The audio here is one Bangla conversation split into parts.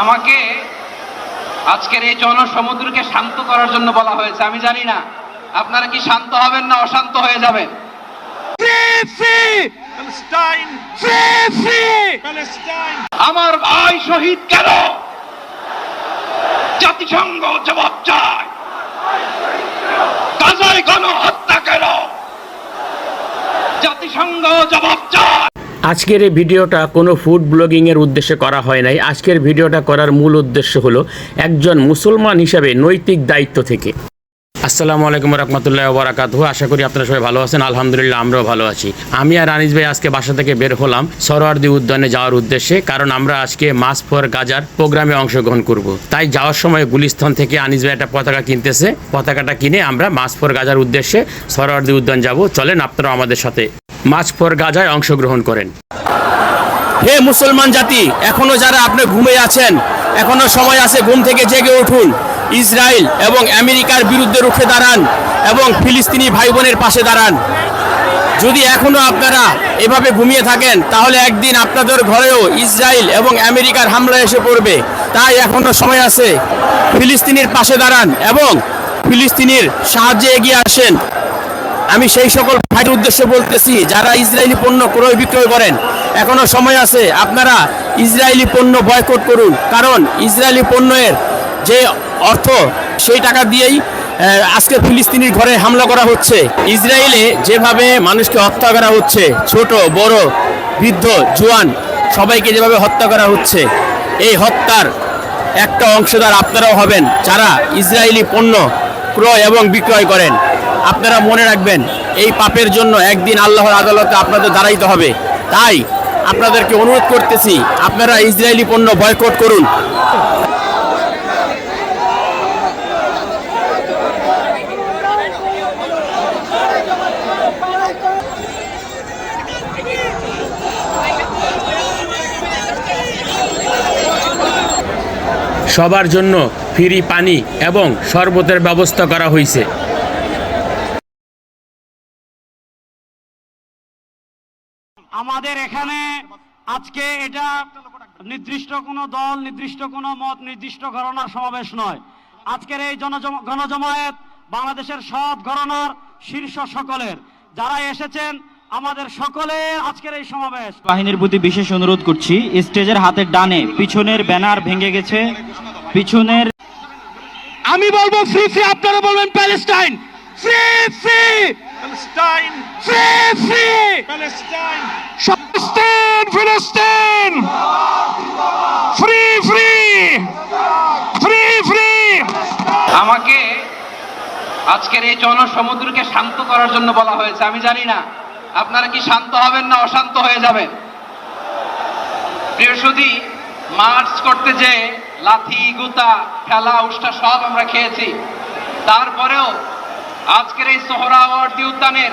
আমাকে আজকের এই জনসমুদ্রকে শান্ত করার জন্য বলা হয়েছে আমি জানি না। আপনারা কি শান্ত হবেন না অশান্ত হয়ে যাবেন! আমার ভাই শহীদ কেন? জাতিসংঘ জবাব চায়। গাজায় গণহত্যা কেন? জাতিসংঘ জবাব চায়। আজকের এই ভিডিওটা কোনো ফুড ব্লগিংয়ের উদ্দেশ্যে করা হয় নাই। আজকের ভিডিওটা করার মূল উদ্দেশ্য হলো একজন মুসলমান হিসাবে নৈতিক দায়িত্ব থেকে। আসসালামু আলাইকুম রহমতুল্লাহ বারাকাতু আশা করি আপনারা সবাই ভালো আছেন। আলহামদুলিল্লাহ, আমরাও ভালো আছি। আমি আর আনিস ভাই আজকে বাসা থেকে বের হলাম সরোয়ার্দি উদ্যানে যাওয়ার উদ্দেশ্যে, কারণ আমরা আজকে মাস ফর গাজার প্রোগ্রামে অংশগ্রহণ করব। তাই যাওয়ার সময় গুলিস্থান থেকে আনিস ভাই একটা পতাকা কিনতেছে। পতাকাটা কিনে আমরা মাস ফর গাজার উদ্দেশ্যে সরোয়ার্দি উদ্যান যাব। চলেন, আপনারাও আমাদের সাথে মাছ ফর গাজায় অংশগ্রহণ করেন। হে মুসলমান জাতি, এখনও যারা আপনি ঘুমে আছেন, এখনও সময় আছে ঘুম থেকে জেগে উঠুন। ইসরায়েল এবং আমেরিকার বিরুদ্ধে রুখে দাঁড়ান এবং ফিলিস্তিনি ভাই বোনের পাশে দাঁড়ান। যদি এখনও আপনারা এভাবে ঘুমিয়ে থাকেন, তাহলে একদিন আপনাদের ঘরেও ইসরায়েল এবং আমেরিকার হামলা এসে পড়বে। তাই এখনও সময় আছে ফিলিস্তিনির পাশে দাঁড়ান এবং ফিলিস্তিনির সাহায্যে এগিয়ে আসেন। আমি সেই সকল ভাইয়ের উদ্দেশ্যে বলতেছি, যারা ইসরায়েলি পণ্য ক্রয় বিক্রয় করেন, এখনও সময় আছে আপনারা ইসরায়েলি পণ্য বয়কট করুন। কারণ ইসরায়েলি পণ্যের যে অর্থ, সেই টাকা দিয়েই আজকে ফিলিস্তিনির ঘরে হামলা করা হচ্ছে। ইসরায়েলে যেভাবে মানুষকে হত্যা করা হচ্ছে, ছোট, বড়, বৃদ্ধ, জোয়ান, সবাইকে যেভাবে হত্যা করা হচ্ছে, এই হত্যার একটা অংশদার আপনারাও হবেন যারা ইসরায়েলি পণ্য ক্রয় এবং বিক্রয় করেন। আপনারা মনে রাখবেন, এই পাপের জন্য একদিন আল্লাহর আদালতে আপনাদের দাঁড়াইতে হবে। তাই আপনাদেরকে অনুরোধ করতেছি, আপনারা ইসরায়েলি পণ্য বয়কট করুন। সবার জন্য ফ্রি পানি এবং শরবতের ব্যবস্থা করা হয়েছে আমাদের এখানে আজকে এটা নির্দিষ্ট কোনো দল নির্দিষ্ট কোনো মত নির্দিষ্ট ঘটনার সমাবেশ নয়। আজকের এই গণজমায়েত বাংলাদেশের সব ঘটনার শীর্ষ সকলের। যারা এসেছেন আমাদের সকলে আজকের এই সমাবেশ। বাহিনীর প্রতি বিশেষ অনুরোধ করছি স্টেজের হাতের ডানে পিছনের ব্যানার ভেঙে গেছে। পিছনের আমি বলব ফ্রি ফ্রি আপনারা বলবেন Palestine. Free free Palestine! Free free! ফিলিস্তিন ফিলিস্তিন ফ্রি ফ্রি ফ্রি ফ্রি আমাকে আজকের এই জনসমুদ্রকে শান্ত করার জন্য বলা হয়েছে আমি জানি না। আপনারা কি শান্ত হবেন না অশান্ত হয়ে যাবেন? প্রিয় সুধী মার্চ করতে যে লাথি গুতা খেলা উষ্টা সব আমরা খেয়েছি। তারপরেও আজকের এই সোহরাওয়ার্দী উদ্যানের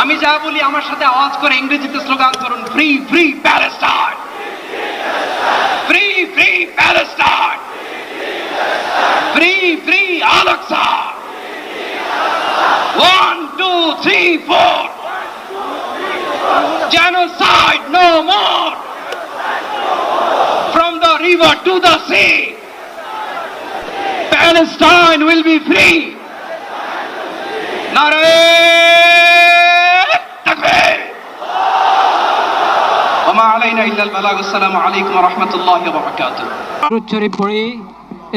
আমি যা বলি আমার সাথে আওয়াজ করে ইংরেজিতে স্লোগান করুন free free Palestine free free Palestine free free Al Aqsa one two three four genocide no more from the river to the sea Palestine will be free Narayan وما علينا إلا البلاغ السلام عليكم ورحمة الله وبركاته দরুদ শরীফ পড়ি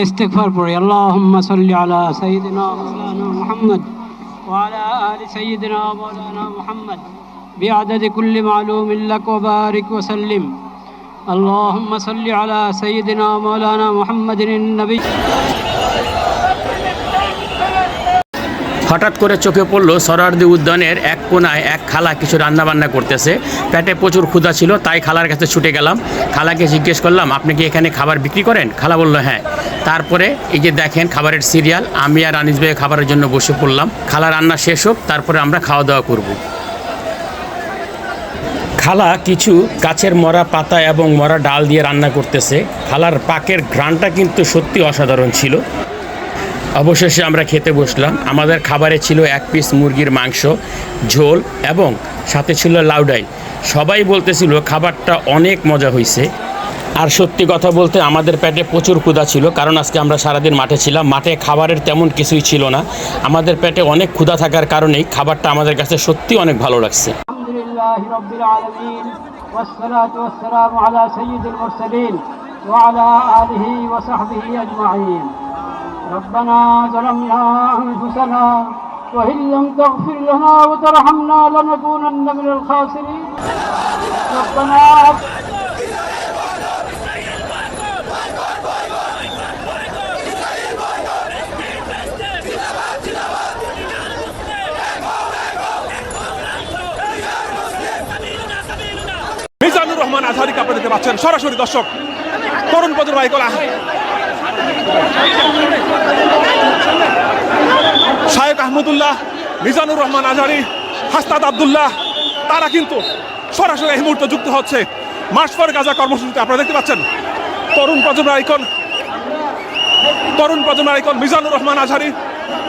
ইস্তেগফার পড়ি আল্লাহুম্মা সাল্লি আলা সাইয়্যিদিনা মাওলানা মুহাম্মদ ওয়া আলা আলি সাইয়্যিদিনা মাওলানা মুহাম্মদ بعدد كل معلوم لك وبارك وسلم اللهم صل على سيدنا مولانا محمد النبي হঠাৎ করে চোখে পড়ল সরারদি উদ্যানের এক কোনায় এক খালা কিছু রান্না বান্না করতেছে। পেটে প্রচুর ক্ষুধা ছিল, তাই খালার কাছে ছুটে গেলাম। খালাকে জিজ্ঞেস করলাম, আপনি কি এখানে খাবার বিক্রি করেন? খালা বলল হ্যাঁ। তারপরে এই যে দেখেন খাবারের সিরিয়াল, আমি আর আনিস ভাই খাবারের জন্য বসে পড়লাম। খালা রান্না শেষ হোক, তারপরে আমরা খাওয়া দাওয়া করব। খালা কিছু গাছের মরা পাতা এবং মরা ডাল দিয়ে রান্না করতেছে। খালার পাকের ঘ্রাণটা কিন্তু সত্যি অসাধারণ ছিল। অবশেষে আমরা খেতে বসলাম। আমাদের খাবারে ছিল এক পিস মুরগির মাংস, ঝোল এবং সাথে ছিল লাউডাই সবাই বলতেছিল, খাবারটা অনেক মজা হয়েছে আর সত্যি কথা বলতে আমাদের পেটে প্রচুর ক্ষুধা ছিল, কারণ আজকে আমরা সারাদিন মাঠে ছিলাম। মাঠে খাবারের তেমন কিছুই ছিল না। আমাদের পেটে অনেক ক্ষুধা থাকার কারণেই খাবারটা আমাদের কাছে সত্যি অনেক ভালো লাগছে। আলহামদুলিল্লাহ ربنا ظلمنا أنفسنا وإن لم تغفر لنا وترحمنا لنكونن من الخاسرين ربنا মিজানুর রহমান আজহারিকে আপনারা দেখতে পাচ্ছেন সরাসরি দর্শক তরুণ প্রজন্ম আইকলা শায়েক আহমদুল্লাহ, মিজানুর রহমান আজহারি হাস্তাদ আবদুল্লাহ, তারা কিন্তু সরাসরি এই মুহূর্তে যুক্ত হচ্ছে মার্চ গাজা কর্মসূচিতে। আপনারা দেখতে পাচ্ছেন, তরুণ প্রজন্মের আইকন, তরুণ প্রজন্মের আইকন মিজানুর রহমান আজহারি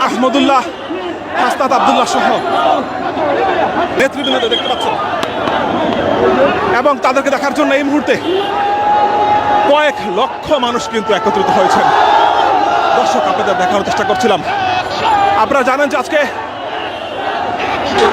আহমদুল্লাহ, হাস্তাদ আবদুল্লাহ সহ নেতৃবৃন্দ দেখতে পাচ্ছেন। এবং তাদেরকে দেখার জন্য এই মুহূর্তে কয়েক লক্ষ মানুষ কিন্তু একত্রিত হয়েছেন। দর্শক, আপনাদের দেখার চেষ্টা করছিলাম। আপনারা জানেন যে আজকে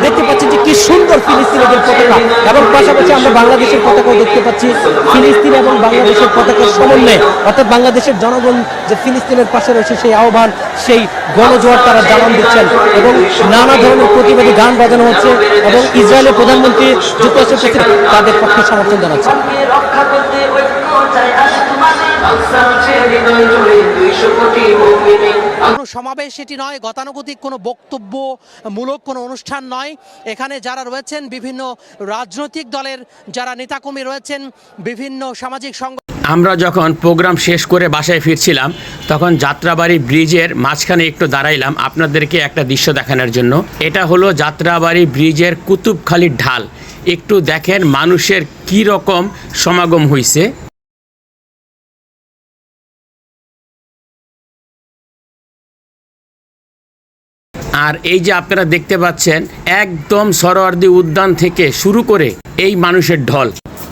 দেখতে পাচ্ছি যে কি সুন্দর ফিলিস্তিনিদের পতাকা। এবং পাশাপাশি আমরা বাংলাদেশের পতাকাও দেখতে পাচ্ছি। ফিলিস্তিন এবং বাংলাদেশের পতাকার সমন্বয়ে, অর্থাৎ বাংলাদেশের জনগণ যে ফিলিস্তিনের পাশে রয়েছে, সেই আহ্বান, সেই গণজোয়ার তারা জানান দিচ্ছেন। এবং নানা ধরনের প্রতিবাদী গান বাজানো হচ্ছে এবং ইসরায়েলের প্রধানমন্ত্রী যুক্তরাষ্ট্রের তাদের পক্ষে সমর্থন জানাচ্ছে সমাবেশ সেটি নয় গতানুগতিক কোনো বক্তব্য মূলক কোনো অনুষ্ঠান নয়। এখানে যারা রয়েছেন বিভিন্ন রাজনৈতিক দলের যারা নেতাকর্মী রয়েছেন বিভিন্ন সামাজিক সংগঠন আমরা যখন প্রোগ্রাম শেষ করে বাসায় ফিরছিলাম তখন যাত্রাবাড়ি ব্রিজের মাঝখানে একটু দাঁড়াইলাম আপনাদেরকে একটা দৃশ্য দেখানোর জন্য। এটা হলো যাত্রাবাড়ি ব্রিজের কুতুবখালির ঢাল। একটু দেখেন মানুষের কি রকম সমাগম হয়েছে আর এই যে আপনারা দেখতে পাচ্ছেন একদম সরোয়ার্দি উদ্যান থেকে শুরু করে এই মানুষের ঢল।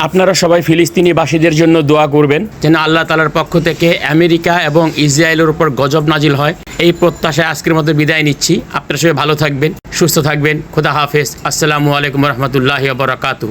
আপনারা সবাই ফিলিস্তিনি বাসীদের জন্য দোয়া করবেন। যেন আল্লাহ তালার পক্ষ থেকে আমেরিকা এবং ইসরায়েলের উপর গজব নাজিল হয়। এই প্রত্যাশায় আজকের মতো বিদায় নিচ্ছি। আপনারা সবাই ভালো থাকবেন সুস্থ থাকবেন। খোদা হাফেজ। আসসালামু আলাইকুম রহমতুল্লাহ বরাকাতু